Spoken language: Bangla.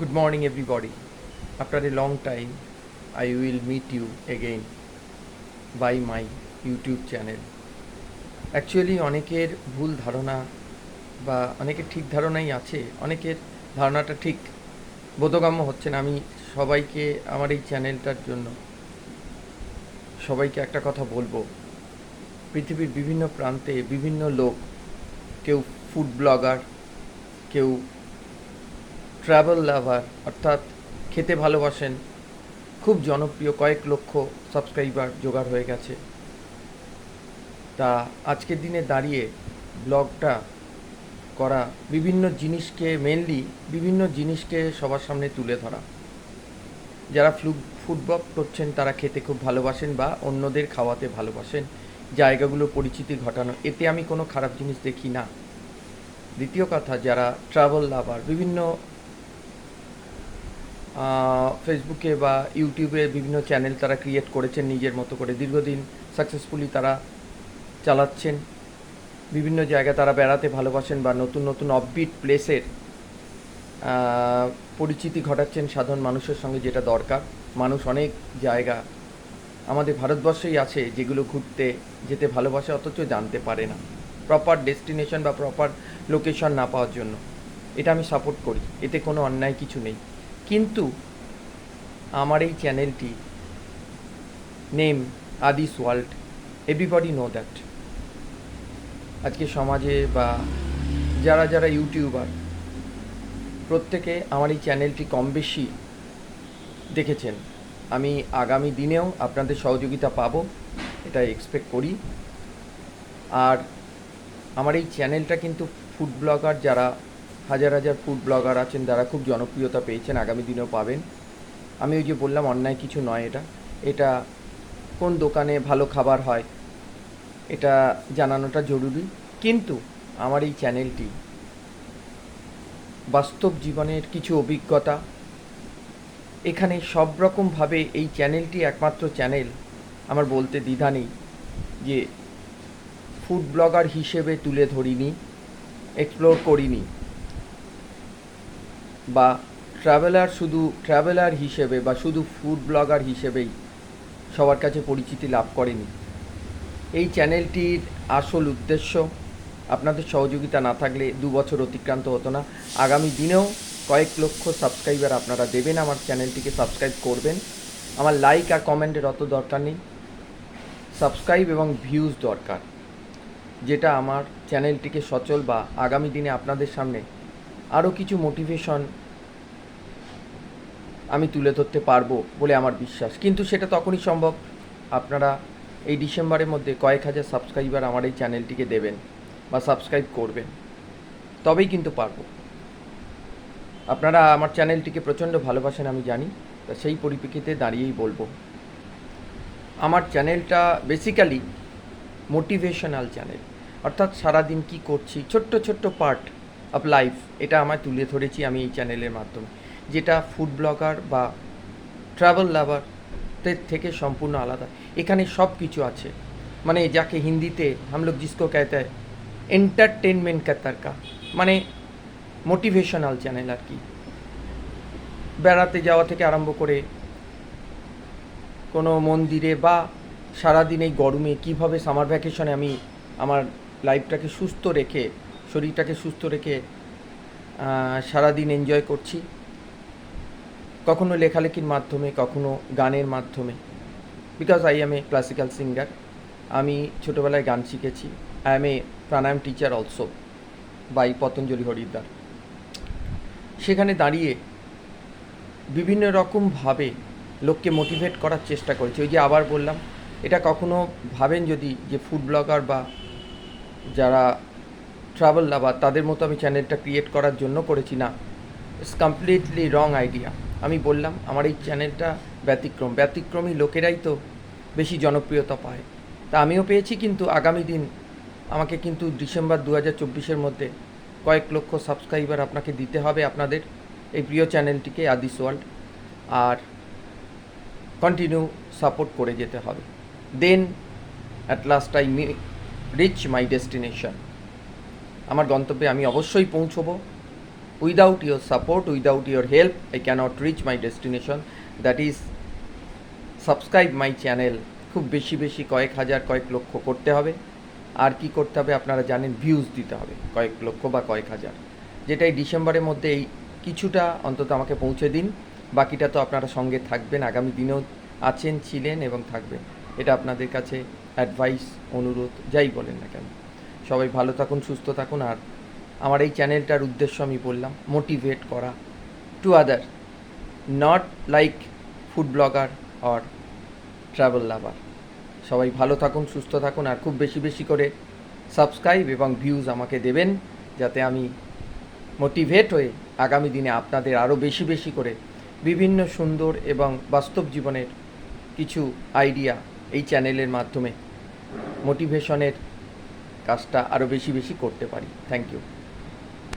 Good morning, everybody. After a long time, I will meet you again by my YouTube channel actually অনেকের ভুল ধারণা বা অনেকের ঠিক ধারণাই আছে অনেকের ধারণাটা ঠিক। বোধগম্য হচ্ছে না আমি সবাইকে আমার এই চ্যানেলটার জন্য সবাইকে একটা কথা বলব। পৃথিবীর বিভিন্ন প্রান্তে বিভিন্ন লোক কেউ ফুড ব্লগার কেউ ট্রাভেল লাভার অর্থাৎ খেতে ভালোবাসেন, খুব জনপ্রিয় কয়েক লক্ষ সাবস্ক্রাইবার জোগাড় হয়ে গেছে। তা আজকের দিনে দাঁড়িয়ে ব্লগটা করা বিভিন্ন জিনিসকে মেনলি বিভিন্ন জিনিসকে সবার সামনে তুলে ধরা। যারা ফ্লু ফুড ব্লগ করছেন, তারা খেতে খুব ভালোবাসেন বা অন্যদের খাওয়াতে ভালোবাসেন। জায়গাগুলো, পরিচিতি ঘটানো, এতে আমি কোনো খারাপ জিনিস দেখি না। দ্বিতীয় কথা, যারা ট্রাভেল লাভার বিভিন্ন ফেসবুকে বা ইউটিউবে বিভিন্ন চ্যানেল তারা ক্রিয়েট করেছেন নিজের মতো করে। দীর্ঘদিন সাকসেসফুলি তারা চালাচ্ছেন। বিভিন্ন জায়গা তারা বেড়াতে ভালোবাসেন বা নতুন নতুন অফবিট প্লেসের পরিচিতি ঘটাচ্ছেন সাধারণ মানুষের সঙ্গে যেটা দরকার। মানুষ অনেক জায়গা আমাদের ভারতবর্ষেই আছে যেগুলো ঘুরতে, যেতে ভালোবাসে, অথচ জানতে পারে না। প্রপার ডেস্টিনেশন বা প্রপার লোকেশন না পাওয়ার জন্য। এটা আমি সাপোর্ট করি। এতে কোনো অন্যায় কিছু নেই। কিন্তু আমার এই চ্যানেলটি নেম আদিস ওয়ার্ল্ড এভরিবডি নো দ্যাট আজকে সমাজে বা যারা যারা ইউটিউবার প্রত্যেকে আমার এই চ্যানেলটি কম বেশি দেখেছেন। আমি আগামী দিনেও আপনাদের সহযোগিতা পাবো, এটা এক্সপেক্ট করি। আর আমার এই চ্যানেলটা কিন্তু ফুড ব্লগার যারা হাজার হাজার ফুড ব্লগার আছেন, যারা খুব জনপ্রিয়তা পেয়েছেন, আগামী দিনেও পাবেন। আমি ওই যে বললাম, অন্যায় কিছু নয় এটা। এটা কোন দোকানে ভালো খাবার হয়, এটা জানানোটা জরুরি। কিন্তু আমার এই চ্যানেলটি বাস্তব জীবনের কিছু অভিজ্ঞতা। এখানে সব রকমভাবে এই চ্যানেলটি একমাত্র চ্যানেল, আমার বলতে দ্বিধা নেই যে ফুড ব্লগার হিসেবে তুলে ধরিনি এক্সপ্লোর করিনি। বা ট্রাভেলার শুধু ট্রাভেলার হিসেবে বা শুধু ফুড ব্লগার হিসেবেই সবার কাছে পরিচিতি লাভ করেনি। এই চ্যানেলটির আসল উদ্দেশ্য আপনাদের সহযোগিতা না থাকলে দু বছর অতিক্রান্ত হতো না। আগামী দিনেও কয়েক লক্ষ সাবস্ক্রাইবার আপনারা দেবেন, আমার চ্যানেলটিকে সাবস্ক্রাইব করবেন। আমার লাইক আর কমেন্টের অত দরকার নেই। সাবস্ক্রাইব এবং ভিউজ দরকার, যেটা আমার চ্যানেলটিকে সচল বা আগামী দিনে আপনাদের সামনে আরও কিছু মোটিভেশন আমি তুলে ধরতে পারব বলে আমার বিশ্বাস। কিন্তু সেটা তখনই সম্ভব আপনারা এই ডিসেম্বরের মধ্যে কয়েক হাজার সাবস্ক্রাইবার আমার এই চ্যানেলটিকে দেবেন বা সাবস্ক্রাইব করবেন। তবেই কিন্তু পারব। আপনারা আমার চ্যানেলটিকে প্রচণ্ড ভালোবাসেন আমি জানি, তা সেই পরিপ্রেক্ষিতে দাঁড়িয়েই বলব। আমার চ্যানেলটা বেসিক্যালি মোটিভেশনাল চ্যানেল অর্থাৎ সারাদিন কি করছি, ছোট্ট ছোট্ট পার্ট অফ লাইফ এটা আমার তুলে ধরেছি আমি এই চ্যানেলের মাধ্যমে, যেটা ফুড ব্লগার বা ট্রাভেল লাভারদের থেকে সম্পূর্ণ আলাদা। এখানে সব কিছু আছে। মানে যাকে হিন্দিতে আমলোক জিসকো কেতে এন্টারটেনমেন্ট কা তারকা মানে মোটিভেশনাল চ্যানেল আর কি। বেড়াতে যাওয়া থেকে আরম্ভ করে কোনো মন্দিরে বা সারাদিন এই গরমে কীভাবে সামার ভ্যাকেশনে আমি আমার লাইফটাকে সুস্থ রেখে শরীরটাকে সুস্থ রেখে সারাদিন এনজয় করছি। কখনো লেখালেখির মাধ্যমে, কখনো গানের মাধ্যমে। Because I am a classical singer আমি ছোটোবেলায় গান শিখেছি। I am a pranayama teacher also by Patanjali Haridwar. সেখানে দাঁড়িয়ে বিভিন্ন রকমভাবে লোককে মোটিভেট করার চেষ্টা করেছি। ওই যে আবার বললাম, এটা কখনো ভাবেন যদি যে ফুড ব্লগার বা যারা ট্রাভেল লাভার তাদের মতো আমি চ্যানেলটা ক্রিয়েট করার জন্য করেছি না। ইটস কমপ্লিটলি রং আইডিয়া আমি বললাম, আমার এই চ্যানেলটা ব্যতিক্রম। ব্যতিক্রমী লোকেরাই তো বেশি জনপ্রিয়তা পায়। তা আমিও পেয়েছি কিন্তু আগামী দিন আমাকে কিন্তু ডিসেম্বর দু হাজার চব্বিশের মধ্যে কয়েক লক্ষ সাবস্ক্রাইবার আপনাকে দিতে হবে আপনাদের এই প্রিয় চ্যানেলটিকে আদিস ওয়ার্ল্ড আর কন্টিনিউ সাপোর্ট করে যেতে হবে। Then at last I me reach my destination আমার গন্তব্যে আমি অবশ্যই পৌঁছবো। Without your support without your help I cannot reach my destination that is subscribe my channel খুব বেশি বেশি কয়েক হাজার, কয়েক লক্ষ করতে হবে। আর কি করতে হবে আপনারা জানেন ভিউজ দিতে হবে, কয়েক লক্ষ বা কয়েক হাজার। যেটা এই ডিসেম্বরের মধ্যে এই কিছুটা অন্তত আমাকে পৌঁছে দিন। বাকিটা তো আপনারা সঙ্গে থাকবেন, আগামী দিনেও আছেন, ছিলেন এবং থাকবেন। এটা আপনাদের কাছে অ্যাডভাইস অনুরোধ, যাই বলেন না কেন। সবাই ভালো থাকুন, সুস্থ থাকুন, আর আমার এই চ্যানেলটার উদ্দেশ্য আমি বললাম মোটিভেট করা। To other not like food blogger or travel lover সবাই ভালো থাকুন, সুস্থ থাকুন, আর খুব বেশি বেশি করে সাবস্ক্রাইব এবং ভিউজ আমাকে দেবেন, যাতে আমি মোটিভেট হয়ে আগামী দিনে আপনাদের আরও বেশি বেশি করে বিভিন্ন সুন্দর এবং বাস্তব জীবনের কিছু আইডিয়া এই চ্যানেলের মাধ্যমে। মোটিভেশনের কাজটা আরও বেশি বেশি করতে পারি। Thank you